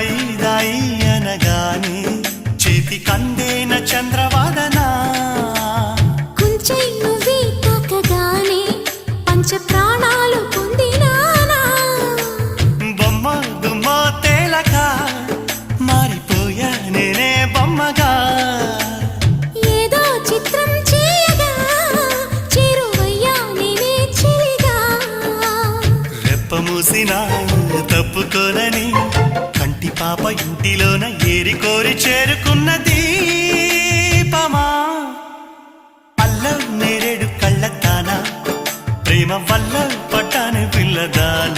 ఐదాయి అనగానే చేతి కందేన చంద్రవాదన. కొంచెం నువ్వే తాకగానే పంచ ప్రాణాలు పొందినానా. బొమ్మ దుమ్మ తేలక మారిపోయా నేనే బొమ్మగా. ఏదో చిత్రం చేయగా చేరువయ్యా నేనే చెలిగా రెప్ప మూసిన తప్పుకోనని పాప ఇంటిలోన ఏరి కోరి చేరుకున్న దీపమా? అల్లం నేరేడు కళ్ళతానా ప్రేమ వల్ల పట్టాను పిల్లదాన?